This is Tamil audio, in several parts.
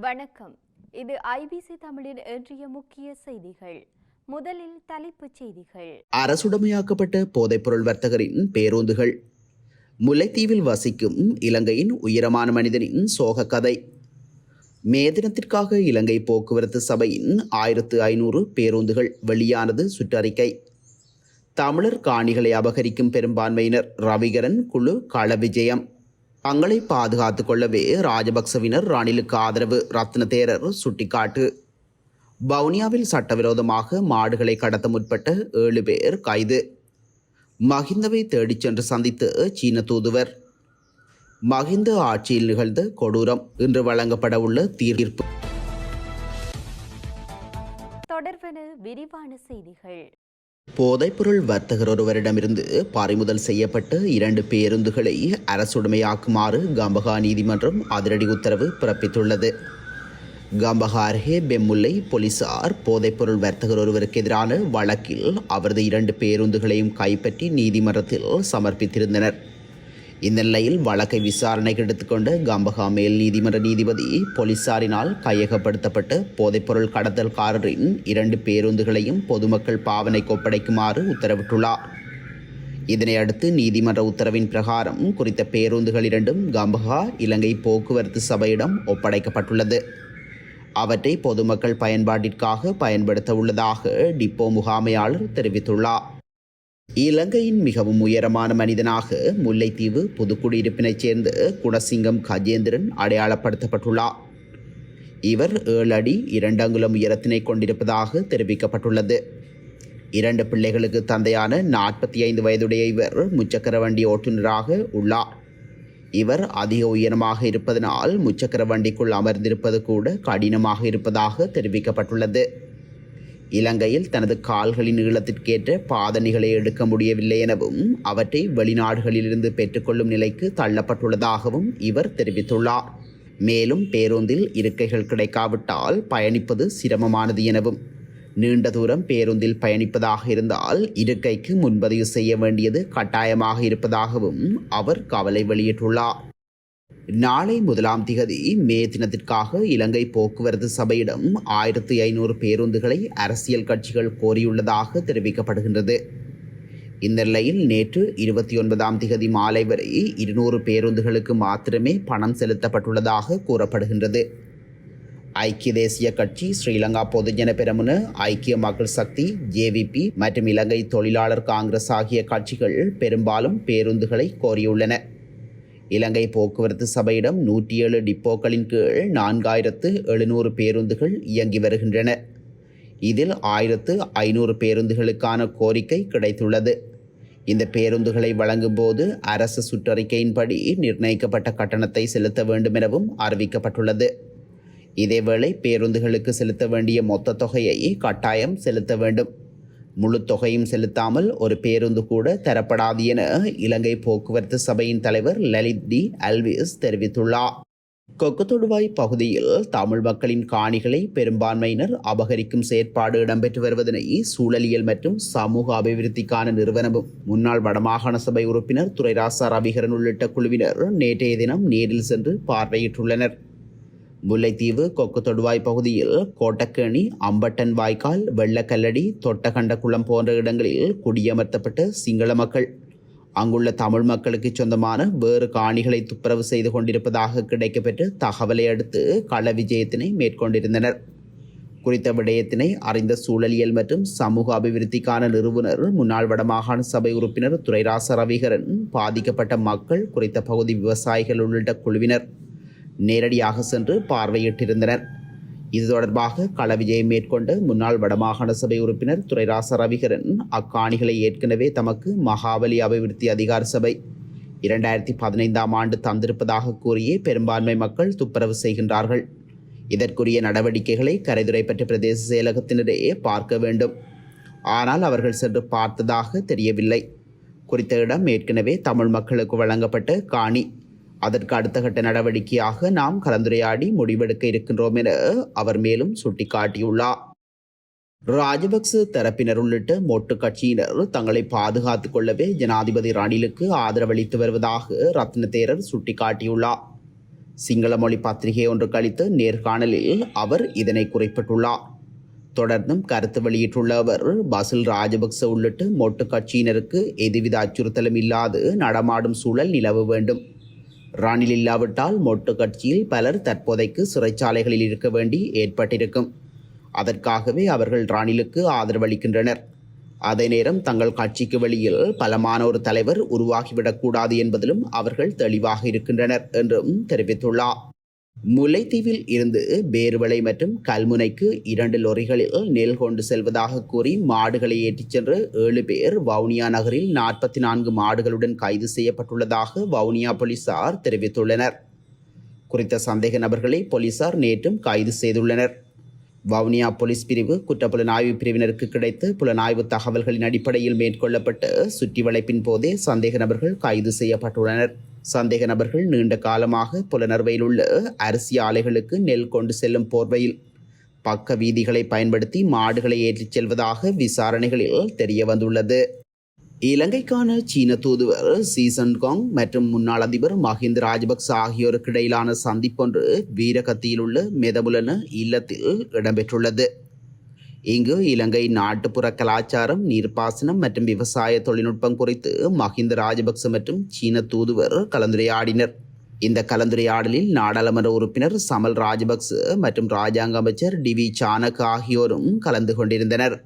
வணக்கம். இது ஐபிசி தமிழின் இன்றைய முக்கிய செய்திகள். முதலில் தலைப்புச் செய்திகள். அரசுடைமையாக்கப்பட்ட போதைப்பொருள் வர்த்தகரின் பேருந்துகள். முல்லைத்தீவில் வசிக்கும் இலங்கையின் உயரமான மனிதனின் சோக கதை மே தினத்திற்காக இலங்கை போக்குவரத்து சபையின் ஆயிரத்து ஐநூறு பேருந்துகள் வெளியானது சுற்றறிக்கை. தமிழர் காணிகளை அபகரிக்கும் பெரும்பான்மையினர் ரவிகரன் குழு கள விஜயம். தங்களை பாதுகாத்துக் கொள்ளவே ராஜபக்சவினர் ரணிலுக்கு ஆதரவு ரத்ன தேரர் சுட்டிக்காட்டு. வவுனியாவில் சட்டவிரோதமாக மாடுகளை கடத்த முற்பட்ட ஏழு பேர் கைது. மஹிந்தவை தேடிச் சென்று சந்தித்த சீன தூதுவர். மஹிந்த ஆட்சியில் நிகழ்ந்த கொடூரம் இன்று வழங்கப்பட உள்ள தீர்ப்பு. தொடர்பான விரிவான செய்திகள். போதைப்பொருள் வர்த்தகர் ஒருவரிடமிருந்து பறிமுதல் செய்யப்பட்ட இரண்டு பேருந்துகளை அரசுடைமையாக்குமாறு கம்பகா நீதிமன்றம் அதிரடி உத்தரவு பிறப்பித்துள்ளது. கம்பகா அருகே பெம்முல்லை போலீசார் போதைப்பொருள் வர்த்தகர் ஒருவருக்கு எதிரான வழக்கில் அவரது இரண்டு பேருந்துகளையும் கைப்பற்றி நீதிமன்றத்தில் சமர்ப்பித்திருந்தனர். இந்த நிலையில் வழக்கை விசாரணைக்கு எடுத்துக்கொண்டு கம்பகா மேல் நீதிமன்ற நீதிபதி போலீசாரினால் கையகப்படுத்தப்பட்டு போதைப்பொருள் கடத்தல்காரரின் இரண்டு பேருந்துகளையும் பொதுமக்கள் பாவனைக்கு ஒப்படைக்குமாறு உத்தரவிட்டுள்ளார். இதனை அடுத்து நீதிமன்ற உத்தரவின் பிரகாரம் குறித்த பேருந்துகள் இரண்டும் கம்பகா இலங்கை போக்குவரத்து சபையிடம் ஒப்படைக்கப்பட்டுள்ளது. அவற்றை பொதுமக்கள் பயன்பாட்டிற்காக பயன்படுத்த உள்ளதாக டிப்போ முகாமையாளர் தெரிவித்துள்ளார். இலங்கையின் மிகவும் உயரமான மனிதனாக முல்லைத்தீவு புதுக்குடியிருப்பினைச் சேர்ந்த குணசிங்கம் கஜேந்திரன் அடையாளப்படுத்தப்பட்டுள்ளார். இவர் ஏழு அடி இரண்டு அங்குலம் உயரத்தினை கொண்டிருப்பதாக தெரிவிக்கப்பட்டுள்ளது. இரண்டு பிள்ளைகளுக்கு தந்தையான நாற்பத்தி ஐந்து வயதுடைய இவர் முச்சக்கர வண்டி ஓட்டுநராக உள்ளார். இவர் அதிக உயரமாக இருப்பதனால் முச்சக்கர வண்டிக்குள் அமர்ந்திருப்பது கூட கடினமாக இருப்பதாக தெரிவிக்கப்பட்டுள்ளது. இலங்கையில் தனது கால்களின் நீளத்திற்கேற்ற பாதணிகளை எடுக்க முடியவில்லை எனவும் அவற்றை வெளிநாடுகளிலிருந்து பெற்றுக்கொள்ளும் நிலைக்கு தள்ளப்பட்டுள்ளதாகவும் இவர் தெரிவித்துள்ளார். மேலும் பேருந்தில் இருக்கைகள் கிடைக்காவிட்டால் பயணிப்பது சிரமமானது எனவும் நீண்ட தூரம் பேருந்தில் பயணிப்பதாக இருந்தால் இருக்கைக்கு முன்பதிவு செய்ய வேண்டியது கட்டாயமாக இருப்பதாகவும் அவர் கவலை வெளியிட்டுள்ளார். நாளை முதலாம் திகதி மே தினத்திற்காக இலங்கை போக்குவரத்து சபையிடம் ஆயிரத்தி ஐநூறு பேருந்துகளை அரசியல் கட்சிகள் கோரியுள்ளதாக தெரிவிக்கப்படுகின்றது. இந்த நிலையில் நேற்று இருபத்தி ஒன்பதாம் திகதி மாலை வரை இருநூறு பேருந்துகளுக்கு மாத்திரமே பணம் செலுத்தப்பட்டுள்ளதாக கூறப்படுகின்றது. ஐக்கிய தேசிய கட்சி ஸ்ரீலங்கா பொதுஜன பெரமுன ஐக்கிய மக்கள் சக்தி ஜேவிபி மற்றும் இலங்கை தொழிலாளர் காங்கிரஸ் ஆகிய கட்சிகள் பெரும்பாலும் பேருந்துகளை கோரியுள்ளன. இலங்கை போக்குவரத்து சபையிடம் நூற்றி ஏழு டிப்போக்களின் கீழ் நான்காயிரத்து எழுநூறு பேருந்துகள் இயங்கி வருகின்றன. இதில் ஆயிரத்து ஐநூறு பேருந்துகளுக்கான கோரிக்கை கிடைத்துள்ளது. இந்த பேருந்துகளை வழங்கும்போது அரசு சுற்றறிக்கையின்படி நிர்ணயிக்கப்பட்ட கட்டணத்தை செலுத்த வேண்டும் எனவும் அறிவிக்கப்பட்டுள்ளது. இதேவேளை பேருந்துகளுக்கு செலுத்த வேண்டிய மொத்த தொகையை கட்டாயம் செலுத்த வேண்டும். முழு தொகையும் செலுத்தாமல் ஒரு பேருந்து கூட தரப்படாது என இலங்கை போக்குவரத்து சபையின் தலைவர் லலித் டி. அல்விஸ் தெரிவித்துள்ளார். கொக்குத்தொடுவாய் பகுதியில் தமிழ் மக்களின் காணிகளை பெரும்பான்மையினர் அபகரிக்கும் செயற்பாடு இடம்பெற்று வருவதனை சூழலியல் மற்றும் சமூக அபிவிருத்திக்கான நிறுவனமும் முன்னாள் வடமாகாண சபை உறுப்பினர் துரைராசா ரவிகரன் உள்ளிட்ட குழுவினர் நேற்றைய தினம் நேரில் சென்று பார்வையிட்டுள்ளனர். முல்லைத்தீவு கொக்கு தொடுவாய் பகுதியில் கோட்டக்கேணி அம்பட்டன் வாய்க்கால் வெள்ளக்கல்லடி தொட்டகண்டக்குளம் போன்ற இடங்களில் குடியமர்த்தப்பட்ட சிங்கள மக்கள். அங்குள்ள தமிழ் மக்களுக்கு சொந்தமான வேறு காணிகளை துப்புரவு செய்து கொண்டிருப்பதாக கிடைக்கப்பெற்ற தகவலை அடுத்து கள விஜயத்தினை மேற்கொண்டிருந்தனர். குறித்த விடயத்தினை அறிந்த சூழலியல் மற்றும் சமூக அபிவிருத்திக்கான நிறுவனர் முன்னாள் வடமாகாண சபை உறுப்பினர் துரைராச ரவிகரன் பாதிக்கப்பட்ட மக்கள் குறித்த பகுதி விவசாயிகள் உள்ளிட்ட குழுவினர். நேரடியாக சென்று பார்வையிட்டிருந்தனர். இது தொடர்பாக கள விஜயம் மேற்கொண்ட முன்னாள் வடமாகாண சபை உறுப்பினர் துரைராச ரவிகரன் அக்காணிகளை ஏற்கனவே தமக்கு மகாபலி அபிவிருத்தி அதிகார சபை இரண்டாயிரத்தி பதினைந்தாம் ஆண்டு தந்திருப்பதாக கூறியே பெரும்பான்மை மக்கள் துப்புரவு செய்கின்றார்கள். இதற்குரிய நடவடிக்கைகளை கரைதுறைப்பற்ற பிரதேச செயலகத்தினரே பார்க்க வேண்டும். ஆனால் அவர்கள் சென்று பார்த்ததாக தெரியவில்லை. குறித்த இடம் ஏற்கனவே தமிழ் மக்களுக்கு வழங்கப்பட்ட காணி. அதற்கு அடுத்த கட்ட நடவடிக்கையாக நாம் கலந்துரையாடி முடிவெடுக்க இருக்கின்றோம் என அவர் மேலும் சுட்டிக்காட்டியுள்ளார். ராஜபக்ச தரப்பினர் உள்ளிட்ட மொட்டு கட்சியினர் தங்களை பாதுகாத்துக் கொள்ளவே ஜனாதிபதி ரணிலுக்கு ஆதரவளித்து வருவதாக ரத்ன தேரர் சுட்டிக்காட்டியுள்ளார். சிங்கள மொழி பத்திரிகை ஒன்று கழித்த நேர்காணலில் அவர் இதனை குறிப்பிட்டுள்ளார். தொடர்ந்தும் கருத்து வெளியிட்டுள்ள அவர் பசில் ராஜபக்ச உள்ளிட்ட மொட்டு கட்சியினருக்கு எதுவித அச்சுறுத்தலும் இல்லாது நடமாடும் சூழல் நிலவ வேண்டும். ராணில் இல்லாவிட்டால் மொட்டு கட்சியில் பலர் தற்போதைக்கு சிறைச்சாலைகளில் இருக்க வேண்டி ஏற்பட்டிருக்கும். அதற்காகவே அவர்கள் ராணிலுக்கு ஆதரவளிக்கின்றனர். அதே நேரம் தங்கள் கட்சிக்கு வெளியில் பலமான ஒரு தலைவர் உருவாகிவிடக்கூடாது என்பதிலும் அவர்கள் தெளிவாக இருக்கின்றனர் என்றும் தெரிவித்துள்ளார். முல்லைத்தீவில் இருந்து பேருவளை மற்றும் கல்முனைக்கு இரண்டு லொரிகளில் நெல் கொண்டு செல்வதாக கூறி மாடுகளை ஏற்றிச் சென்று ஏழு பேர் வவுனியா நகரில் நாற்பத்தி நான்கு மாடுகளுடன் கைது செய்யப்பட்டுள்ளதாக வவுனியா போலீசார் தெரிவித்துள்ளனர். குறித்த சந்தேக நபர்களை போலீசார் நேற்றும் கைது செய்துள்ளனர். வவுனியா போலீஸ் பிரிவு குற்றப்புலனாய்வு பிரிவினருக்கு கிடைத்து புலனாய்வு தகவல்களின் அடிப்படையில் மேற்கொள்ளப்பட்ட சுற்றி வளைப்பின் போதே சந்தேக நபர்கள் கைது செய்யப்பட்டுள்ளனர். சந்தேக நபர்கள் நீண்ட காலமாக புலனர்வையில் உள்ள அரிசி ஆலைகளுக்கு நெல் கொண்டு செல்லும் போர்வையில் பக்க வீதிகளை பயன்படுத்தி மாடுகளை ஏற்றிச் செல்வதாக விசாரணைகளில் தெரிய வந்துள்ளது இலங்கைக்கான சீன தூதுவர் சீசன் காங் மற்றும் முன்னாள் அதிபர் மஹிந்த ராஜபக்ச ஆகியோருக்கு இடையிலான சந்திப்பொன்று வீரகத்தியில் உள்ள மெதபுலன இல்லத்தில் இடம்பெற்றுள்ளது. இங்கு இலங்கை நாட்டுப்புற கலாச்சாரம் நீர்ப்பாசனம் மற்றும் விவசாய தொழில்நுட்பம் குறித்து மஹிந்த ராஜபக்ச மற்றும் சீன தூதுவர் கலந்துரையாடினர். இந்த கலந்துரையாடலில் நாடாளுமன்ற உறுப்பினர் சமல் ராஜபக்ச மற்றும் ராஜாங்க அமைச்சர் டி வி சானக் ஆகியோரும் கலந்து கொண்டிருந்தனர்.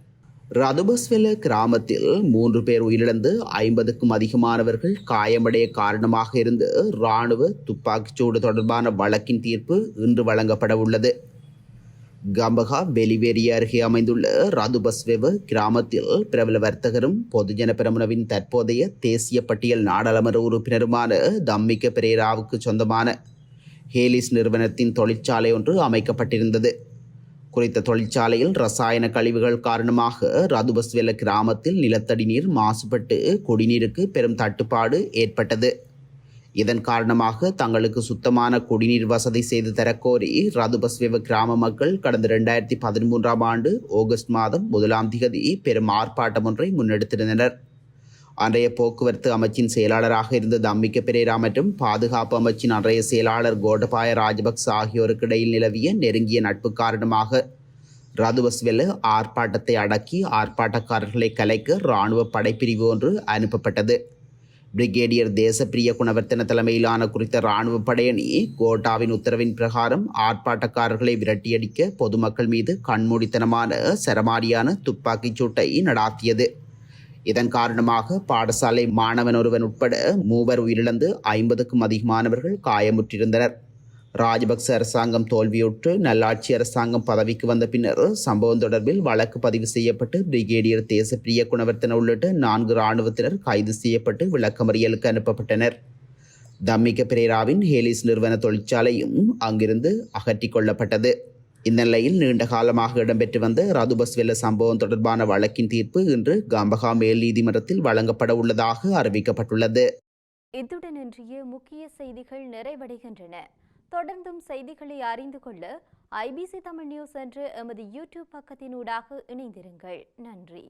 ரதுபஸ்வெல கிராமத்தில் மூன்று பேர் உயிரிழந்து ஐம்பதுக்கும் அதிகமானவர்கள் காயமடைய காரணமாக இருந்து இராணுவ துப்பாக்கிச்சூடு தொடர்பான வழக்கின் தீர்ப்பு இன்று வழங்கப்பட உள்ளது. கம்பகா வெளிவேரிய அருகே அமைந்துள்ள ரதுபஸ்வெவ கிராமத்தில் பிரபல வர்த்தகரும் பொதுஜன பிரமுனவின் தற்போதைய தேசிய பட்டியல் நாடாளுமன்ற உறுப்பினருமான தம்மிக்க பெரேராவுக்கு சொந்தமான ஹேலிஸ் நிறுவனத்தின் தொழிற்சாலை ஒன்று அமைக்கப்பட்டிருந்தது. குறித்த தொழிற்சாலையில் ரசாயன கழிவுகள் காரணமாக ரதுபஸ்வெல கிராமத்தில் நிலத்தடி நீர் மாசுபட்டு குடிநீருக்கு பெரும் தட்டுப்பாடு ஏற்பட்டது. இதன் காரணமாக தங்களுக்கு சுத்தமான குடிநீர் வசதி செய்து தரக்கோரி ரதுபஸ்வெவ கிராம மக்கள் கடந்த இரண்டாயிரத்தி பதிமூன்றாம் ஆண்டு ஆகஸ்ட் மாதம் முதலாம் திகதி பெரும் ஆர்ப்பாட்டம் ஒன்றை முன்னெடுத்திருந்தனர். அன்றைய போக்குவரத்து அமைச்சின் செயலாளராக இருந்த தம்பிக்க பெரேரா மற்றும் பாதுகாப்பு அமைச்சின் அன்றைய செயலாளர் கோடபாய ராஜபக்ச ஆகியோருக்கு இடையில் நிலவிய நெருங்கிய நட்பு காரணமாக ரதுவஸ்வெல ஆர்ப்பாட்டத்தை அடக்கி ஆர்ப்பாட்டக்காரர்களை கலைக்க இராணுவ படைப்பிரிவு ஒன்று அனுப்பப்பட்டது. பிரிகேடியர் தேசப்பிரிய குணவர்த்தன தலைமையிலான குறித்த இராணுவ படையணி கோட்டாவின் உத்தரவின் பிரகாரம் ஆர்ப்பாட்டக்காரர்களை விரட்டியடிக்க பொதுமக்கள் மீது கண்மூடித்தனமான சரமாரியான துப்பாக்கிச் சூட்டை நடாத்தியது. இதன் காரணமாக பாடசாலை மாணவன் ஒருவன் உட்பட மூவர் உயிரிழந்து ஐம்பதுக்கும் அதிகமானவர்கள் காயமுற்றிருந்தனர். ராஜபக்ச அரசாங்கம் தோல்வியுற்று நல்லாட்சி அரசாங்கம் பதவிக்கு வந்த பின்னர் சம்பவம் தொடர்பில் வழக்கு பதிவு செய்யப்பட்டு பிரிகேடியர் தேசப்பிரிய குணவர்த்தன உள்ளிட்ட நான்கு இராணுவத்தினர் கைது செய்யப்பட்டு விளக்கமறியலுக்கு அனுப்பப்பட்டனர். தம்மிக்க பிரேராவின் ஹேலிஸ் நிறுவன தொழிற்சாலையும் அங்கிருந்து அகற்றிக் இந்நிலையில் நீண்ட காலமாக இடம்பெற்று வந்த ரதுபஸ்வெல்ல சம்பவம் தொடர்பான வழக்கின் தீர்ப்பு இன்று காம்பகா மேல் நீதிமன்றத்தில் வழங்கப்பட உள்ளதாக அறிவிக்கப்பட்டுள்ளது. இத்துடன் இன்றைய முக்கிய செய்திகள் நிறைவடைகின்றன. தொடர்ந்தும் செய்திகளை அறிந்து கொள்ள ஐபிசி தமிழ் நியூஸ் என்ற எமது யூடியூப் பக்கத்தினூடாக இணைந்திருங்கள். நன்றி.